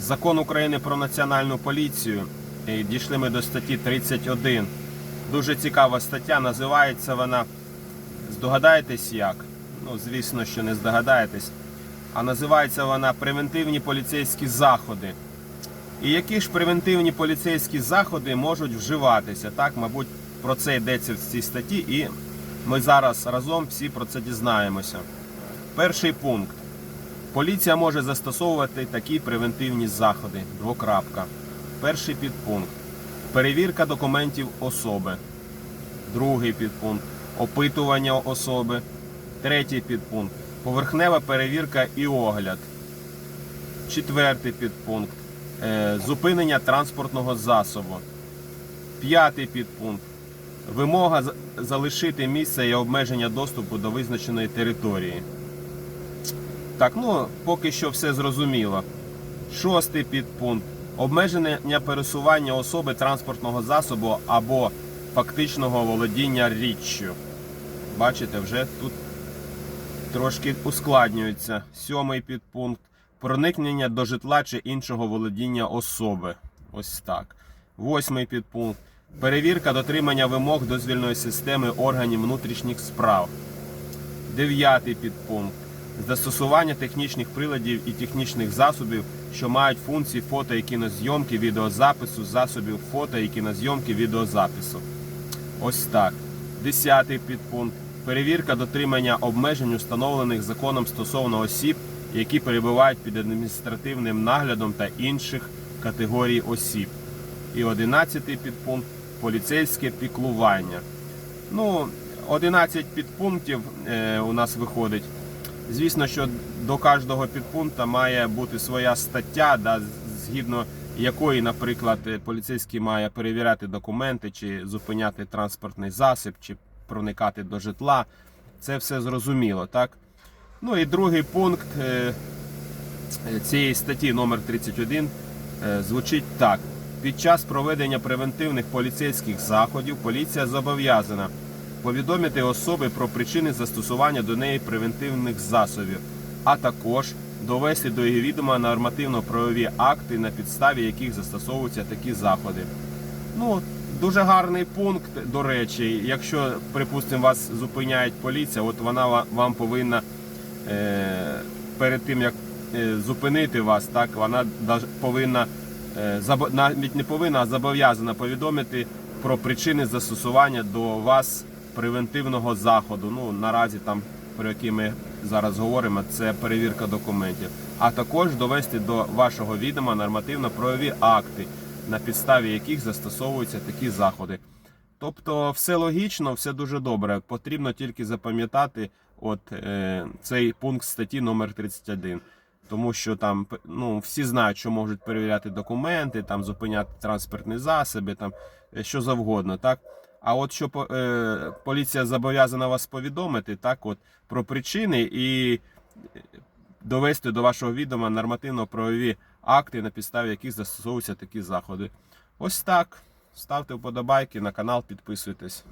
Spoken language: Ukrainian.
Закон України про національну поліцію. І дійшли ми до статті 31. Дуже цікава стаття. Називається вона. Здогадаєтесь як? Ну, звісно, що не здогадаєтесь. А називається вона Превентивні поліцейські заходи. І які ж превентивні поліцейські заходи можуть вживатися? Так, мабуть, про це йдеться в цій статті, і ми зараз разом всі про це дізнаємося. Перший пункт. Поліція може застосовувати такі превентивні заходи. Двокрапка. Перший підпункт. Перевірка документів особи. Другий підпункт. Опитування особи. Третій підпункт. Поверхнева перевірка і огляд. Четвертий підпункт. Е, Зупинення транспортного засобу. П'ятий підпункт. Вимога залишити місце і обмеження доступу до визначеної території. Так, ну поки що все зрозуміло. Шостий підпункт. Обмеження пересування особи транспортного засобу або фактичного володіння річчю. Бачите, вже тут трошки ускладнюється. Сьомий підпункт. Проникнення до житла чи іншого володіння особи. Ось так. Восьмий підпункт. Перевірка дотримання вимог дозвільної системи органів внутрішніх справ. Дев'ятий підпункт. Застосування технічних приладів і технічних засобів, що мають функції фото і кінозйомки, відеозапису, засобів фото і кінозйомки, відеозапису. Ось так. Десятий підпункт. Перевірка дотримання обмежень, установлених законом стосовно осіб, які перебувають під адміністративним наглядом та інших категорій осіб. І одинадцятий підпункт поліцейське піклування. Ну, 11 підпунктів е, у нас виходить. Звісно, що до кожного підпункту має бути своя стаття, да, згідно якої, наприклад, е, поліцейський має перевіряти документи, чи зупиняти транспортний засіб, чи проникати до житла. Це все зрозуміло, так? Ну і другий пункт е, цієї статті номер 31 е, звучить так. Під час проведення превентивних поліцейських заходів поліція зобов'язана повідомити особи про причини застосування до неї превентивних засобів, а також довести до її відома нормативно-правові акти, на підставі яких застосовуються такі заходи. Ну, дуже гарний пункт, до речі, якщо, припустимо, вас зупиняє поліція, от вона вам повинна е, перед тим як е, зупинити вас, так вона повинна е, навіть не повинна, а зобов'язана повідомити про причини застосування до вас превентивного заходу. Ну наразі там про який ми зараз говоримо, це перевірка документів, а також довести до вашого відома нормативно-правові акти, на підставі яких застосовуються такі заходи. Тобто все логічно, все дуже добре. Потрібно тільки запам'ятати от, е, цей пункт статті номер 31. Тому що там ну, всі знають, що можуть перевіряти документи, там, зупиняти транспортні засоби, там, е, що завгодно. Так? А от що е, поліція зобов'язана вас повідомити так, от, про причини і е, довести до вашого відома нормативно-правові акти, на підставі яких застосовуються такі заходи. Ось так. Ставте вподобайки на канал, підписуйтесь.